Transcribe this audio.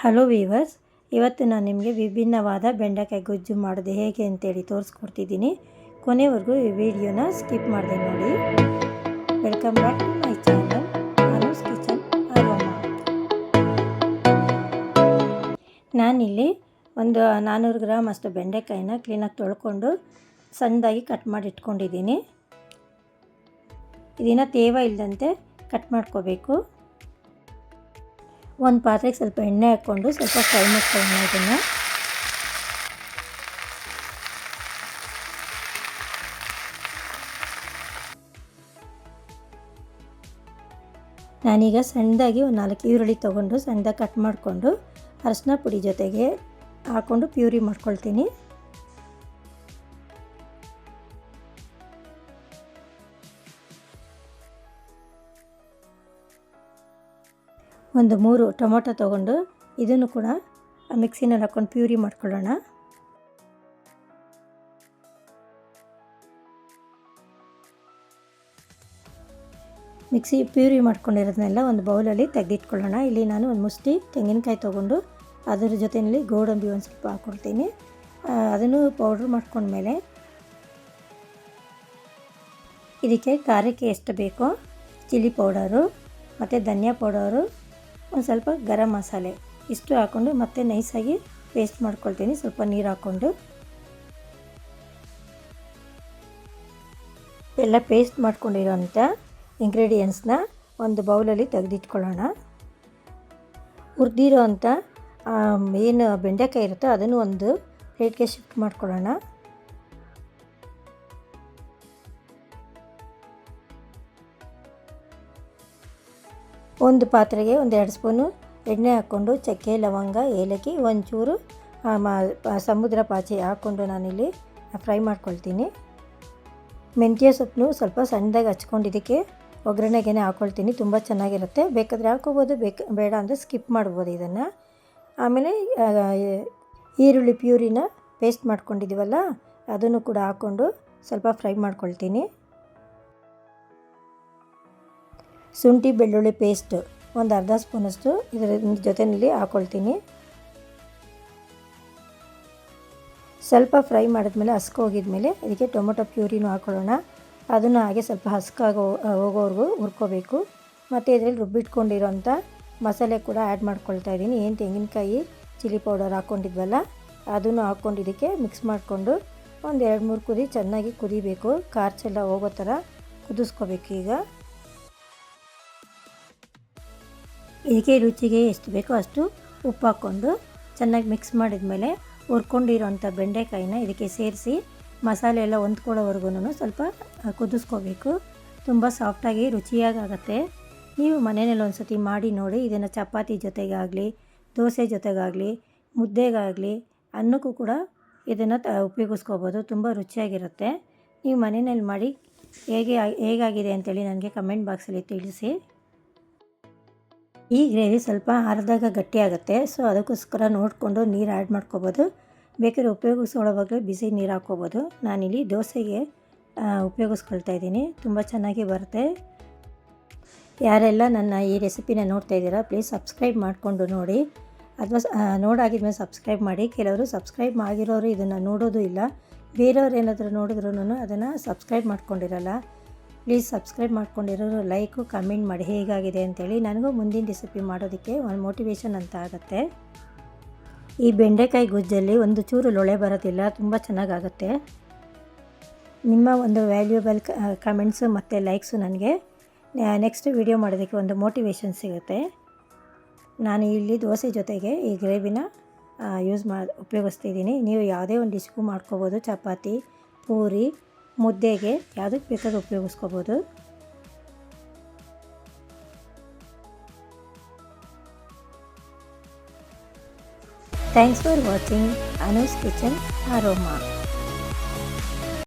Hello viewers, ಇವತ್ತು ನಾನು ನಿಮಗೆ ವಿಭಿನ್ನವಾದ ಬೆಂಡೆಕಾಯಿ ಗೊಜ್ಜು ಮಾಡೋದು ಹೇಗೆ ಅಂತೇಳಿ ತೋರಿಸ್ಕೊಡ್ತಿದ್ದೀನಿ. ಕೊನೆವರೆಗೂ ಈ ವಿಡಿಯೋನ ಸ್ಕಿಪ್ ಮಾಡಿದೆ ನೋಡಿ. Welcome back to my channel. Anu's kitchen aroma. ನಾನಿಲ್ಲಿ ಒಂದು ನಾನ್ನೂರು ಗ್ರಾಮ್ ಅಷ್ಟು ಬೆಂಡೆಕಾಯಿನ ಕ್ಲೀನಾಗಿ ತೊಳ್ಕೊಂಡು ಸಣ್ಣದಾಗಿ ಕಟ್ ಮಾಡಿ ಇಟ್ಕೊಂಡಿದ್ದೀನಿ. ಇದನ್ನು ತೇವ ಇಲ್ಲದಂತೆ ಕಟ್ ಮಾಡ್ಕೋಬೇಕು. ಒಂದು ಪಾತ್ರೆಗೆ ಸ್ವಲ್ಪ ಎಣ್ಣೆ ಹಾಕ್ಕೊಂಡು ಸ್ವಲ್ಪ ಫ್ರೈ ಮಾಡ್ಕೊಳ್ಳೋಣ ಇದನ್ನು. ನಾನೀಗ ಸಣ್ಣದಾಗಿ ಒಂದು ನಾಲ್ಕು ಈರುಳ್ಳಿ ತೊಗೊಂಡು ಸಣ್ಣದಾಗಿ ಕಟ್ ಮಾಡಿಕೊಂಡು ಅರಶಿನ ಪುಡಿ ಜೊತೆಗೆ ಹಾಕ್ಕೊಂಡು ಪ್ಯೂರಿ ಮಾಡ್ಕೊಳ್ತೀನಿ. ಒಂದು ಮೂರು ಟೊಮೊಟೊ ತೊಗೊಂಡು ಇದನ್ನು ಕೂಡ ಮಿಕ್ಸಿನಲ್ಲಿ ಹಾಕ್ಕೊಂಡು ಪ್ಯೂರಿ ಮಾಡ್ಕೊಳ್ಳೋಣ. ಮಿಕ್ಸಿ ಪ್ಯೂರಿ ಮಾಡ್ಕೊಂಡಿರೋದನ್ನೆಲ್ಲ ಒಂದು ಬೌಲಲ್ಲಿ ತೆಗೆದಿಟ್ಕೊಳ್ಳೋಣ. ಇಲ್ಲಿ ನಾನು ಒಂದು ಮುಷ್ಟಿ ತೆಂಗಿನಕಾಯಿ ತೊಗೊಂಡು ಅದರ ಜೊತೆಯಲ್ಲಿ ಗೋಡಂಬಿ ಒಂದು ಸ್ವಲ್ಪ ಹಾಕ್ಕೊಳ್ತೀನಿ ಅದನ್ನು ಪೌಡ್ರ್ ಮಾಡ್ಕೊಂಡ್ಮೇಲೆ ಇದಕ್ಕೆ ಖಾರಕ್ಕೆ ಎಷ್ಟು ಬೇಕೋ ಚಿಲ್ಲಿ ಪೌಡರು, ಮತ್ತು ಧನಿಯಾ ಪೌಡರು ಒಂದು ಸ್ವಲ್ಪ ಗರಂ ಮಸಾಲೆ ಇಷ್ಟು ಹಾಕ್ಕೊಂಡು ಮತ್ತೆ ನೈಸಾಗಿ ಪೇಸ್ಟ್ ಮಾಡ್ಕೊಳ್ತೀನಿ. ಸ್ವಲ್ಪ ನೀರು ಹಾಕ್ಕೊಂಡು. ಎಲ್ಲ ಪೇಸ್ಟ್ ಮಾಡ್ಕೊಂಡಿರೋಂಥ ಇಂಗ್ರೀಡಿಯೆಂಟ್ಸ್ನ ಒಂದು ಬೌಲಲ್ಲಿ ತೆಗೆದಿಟ್ಕೊಳ್ಳೋಣ. ಹುರಿದಿರೋ ಅಂಥ ಏನು ಬೆಂಡೆಕಾಯಿ ಇರುತ್ತೋ ಅದನ್ನು ಒಂದು ಪ್ಲೇಟ್ಗೆ ಶಿಫ್ಟ್ ಮಾಡ್ಕೊಳ್ಳೋಣ. ಒಂದು ಪಾತ್ರೆಗೆ ಒಂದು ಎರಡು ಸ್ಪೂನು ಎಣ್ಣೆ ಹಾಕ್ಕೊಂಡು, ಚಕ್ಕೆ, ಲವಂಗ, ಏಲಕ್ಕಿ, ಒಂಚೂರು ಸಮುದ್ರ ಪಾಚಿ ಹಾಕ್ಕೊಂಡು ನಾನಿಲ್ಲಿ ಫ್ರೈ ಮಾಡ್ಕೊಳ್ತೀನಿ. ಮೆಂತ್ಯ ಸೊಪ್ಪು ಸ್ವಲ್ಪ ಸಣ್ಣದಾಗಿ ಹಚ್ಕೊಂಡು ಇದಕ್ಕೆ ಒಗ್ಗರಣೆಗೆ ಹಾಕ್ಕೊಳ್ತೀನಿ ತುಂಬ ಚೆನ್ನಾಗಿರುತ್ತೆ. ಬೇಕಾದರೆ ಹಾಕೋಬೋದು ಬೇಕು, ಬೇಡ ಅಂದರೆ ಸ್ಕಿಪ್ ಮಾಡ್ಬೋದು ಇದನ್ನು. ಆಮೇಲೆ ಈರುಳ್ಳಿ ಪ್ಯೂರಿನ ಪೇಸ್ಟ್ ಮಾಡ್ಕೊಂಡಿದ್ದೀವಲ್ಲ, ಅದನ್ನು ಕೂಡ ಹಾಕ್ಕೊಂಡು ಸ್ವಲ್ಪ ಫ್ರೈ ಮಾಡ್ಕೊಳ್ತೀನಿ. ಶುಂಠಿ ಬೆಳ್ಳುಳ್ಳಿ ಪೇಸ್ಟ್ ಒಂದು ಅರ್ಧ ಸ್ಪೂನಷ್ಟು ಇದರ ಜೊತೆಯಲ್ಲಿ ಹಾಕ್ಕೊಳ್ತೀನಿ ಸ್ವಲ್ಪ ಫ್ರೈ ಮಾಡಿದ್ಮೇಲೆ ಹಸ್ಕ ಹೋಗಿದ್ಮೇಲೆ ಇದಕ್ಕೆ ಟೊಮೊಟೊ ಪ್ಯೂರಿನೂ ಹಾಕೊಳ್ಳೋಣ. ಅದನ್ನು ಹಾಗೆ ಸ್ವಲ್ಪ ಹಸ್ಕಾಗೋ ಹೋಗೋವರೆಗೂ ಹುರ್ಕೋಬೇಕು. ಮತ್ತು ಇದರಲ್ಲಿ ರುಬ್ಬಿಟ್ಕೊಂಡಿರೋಂಥ ಮಸಾಲೆ ಕೂಡ ಆ್ಯಡ್ ಮಾಡ್ಕೊಳ್ತಾ ಇದ್ದೀನಿ. ಏನು ತೆಂಗಿನಕಾಯಿ ಚಿಲ್ಲಿ ಪೌಡರ್ ಹಾಕ್ಕೊಂಡಿದ್ವಲ್ಲ ಅದನ್ನು ಹಾಕ್ಕೊಂಡು ಇದಕ್ಕೆ ಮಿಕ್ಸ್ ಮಾಡಿಕೊಂಡು ಒಂದು ಎರಡು ಮೂರು ಕುದಿ ಚೆನ್ನಾಗಿ ಕುದಿಬೇಕು. ಕಾರ್ಚೆಲ್ಲ ಹೋಗೋ ಥರ ಕುದಿಸ್ಕೋಬೇಕು ಈಗ. ಇದಕ್ಕೆ ರುಚಿಗೆ ಎಷ್ಟು ಬೇಕೋ ಅಷ್ಟು ಉಪ್ಪು ಹಾಕ್ಕೊಂಡು ಚೆನ್ನಾಗಿ ಮಿಕ್ಸ್ ಮಾಡಿದ ಮೇಲೆ ಹುರ್ಕೊಂಡಿರೋಂಥ ಬೆಂಡೆಕಾಯಿನ ಇದಕ್ಕೆ ಸೇರಿಸಿ ಮಸಾಲೆ ಎಲ್ಲ ಹೊಂದ್ಕೊಳ್ಳೋವರೆಗೂ ಸ್ವಲ್ಪ ಕುದಿಸ್ಕೋಬೇಕು. ತುಂಬ ಸಾಫ್ಟಾಗಿ ರುಚಿಯಾಗುತ್ತೆ ನೀವು ಮನೆಯಲ್ಲಿ ಒಂದು ಸತಿ ಮಾಡಿ ನೋಡಿ, ಇದನ್ನು ಚಪಾತಿ ಜೊತೆಗಾಗಲಿ, ದೋಸೆ ಜೊತೆಗಾಗಲಿ, ಮುದ್ದೆಗಾಗಲಿ, ಅನ್ನಕ್ಕೂ ಕೂಡ ಇದನ್ನು ಉಪಯೋಗಿಸ್ಕೋಬೋದು. ತುಂಬ ರುಚಿಯಾಗಿರುತ್ತೆ. ನೀವು ಮನೆಯಲ್ಲಿ ಮಾಡಿ ಹೇಗೆ, ಹೇಗಾಗಿದೆ ಅಂತೇಳಿ ನನಗೆ ಕಮೆಂಟ್ ಬಾಕ್ಸಲ್ಲಿ ತಿಳಿಸಿ. ಈ ಗ್ರೇವಿ ಸ್ವಲ್ಪ ಅರ್ಧಾಗ ಗಟ್ಟಿಯಾಗುತ್ತೆ ಸೊ ಅದಕ್ಕೋಸ್ಕರ ನೋಡಿಕೊಂಡು ನೀರು ಆ್ಯಡ್ ಮಾಡ್ಕೋಬೋದು. ಬೇಕಾದ್ರೆ ಉಪಯೋಗಿಸ್ಕೊಳ್ಳೋವಾಗಲೇ ಬಿಸಿ ನೀರು ಹಾಕ್ಕೋಬೋದು. ನಾನಿಲ್ಲಿ ದೋಸೆಗೆ ಉಪಯೋಗಿಸ್ಕೊಳ್ತಾ ಇದ್ದೀನಿ. ತುಂಬ ಚೆನ್ನಾಗಿ ಬರುತ್ತೆ. ಯಾರೆಲ್ಲ ನನ್ನ ಈ ರೆಸಿಪಿನ ನೋಡ್ತಾ ಇದ್ದೀರಾ ಪ್ಲೀಸ್ ಸಬ್ಸ್ಕ್ರೈಬ್ ಮಾಡಿಕೊಂಡು ನೋಡಿ. ಅಥವಾ ನೋಡಾಗಿದ್ಮೇಲೆ ಸಬ್ಸ್ಕ್ರೈಬ್ ಮಾಡಿ. ಕೆಲವರು ಸಬ್ಸ್ಕ್ರೈಬ್ ಆಗಿರೋರು ಇದನ್ನು ನೋಡೋದು ಇಲ್ಲ. ಬೇರೆಯವ್ರು ಏನಾದರೂ ನೋಡಿದ್ರೂ ಅದನ್ನು ಸಬ್ಸ್ಕ್ರೈಬ್ ಮಾಡ್ಕೊಂಡಿರಲ್ಲ. ಪ್ಲೀಸ್ ಸಬ್ಸ್ಕ್ರೈಬ್ ಮಾಡ್ಕೊಂಡಿರೋರು ಲೈಕು, ಕಮೆಂಟ್ ಮಾಡಿ ಹೇಗಾಗಿದೆ ಅಂತೇಳಿ ನನಗೂ ಮುಂದಿನ ರೆಸಿಪಿ ಮಾಡೋದಕ್ಕೆ ಒಂದು ಮೋಟಿವೇಶನ್ ಅಂತ ಆಗುತ್ತೆ. ಈ ಬೆಂಡೆಕಾಯಿ ಗುಜ್ಜಲ್ಲಿ ಒಂದು ಚೂರು ಲೊಳೆ ಬರೋದಿಲ್ಲ, ತುಂಬ ಚೆನ್ನಾಗಾಗುತ್ತೆ. ನಿಮ್ಮ ಒಂದು ವ್ಯಾಲ್ಯೂಬಲ್ ಕಮೆಂಟ್ಸು ಮತ್ತು ಲೈಕ್ಸು ನನಗೆ ನೆಕ್ಸ್ಟ್ ವಿಡಿಯೋ ಮಾಡೋದಕ್ಕೆ ಒಂದು ಮೋಟಿವೇಶನ್ ಸಿಗುತ್ತೆ. ನಾನು ಇಲ್ಲಿ ದೋಸೆ ಜೊತೆಗೆ ಈ ಗ್ರೇವಿನ ಯೂಸ್ ಮಾಡಿ ಉಪಯೋಗಿಸ್ತಿದ್ದೀನಿ. ನೀವು ಯಾವುದೇ ಒಂದು ಡಿಶ್ಗೂ ಮಾಡ್ಕೋಬೋದು. ಚಪಾತಿ, ಪೂರಿ ಮುದ್ದೆಗೆ ಯಾವುದಕ್ಕೆ ಬೇಕಾದ್ರೂ ಉಪಯೋಗಿಸ್ಕೋಬೋದು. Thanks for watching Anu's kitchen aroma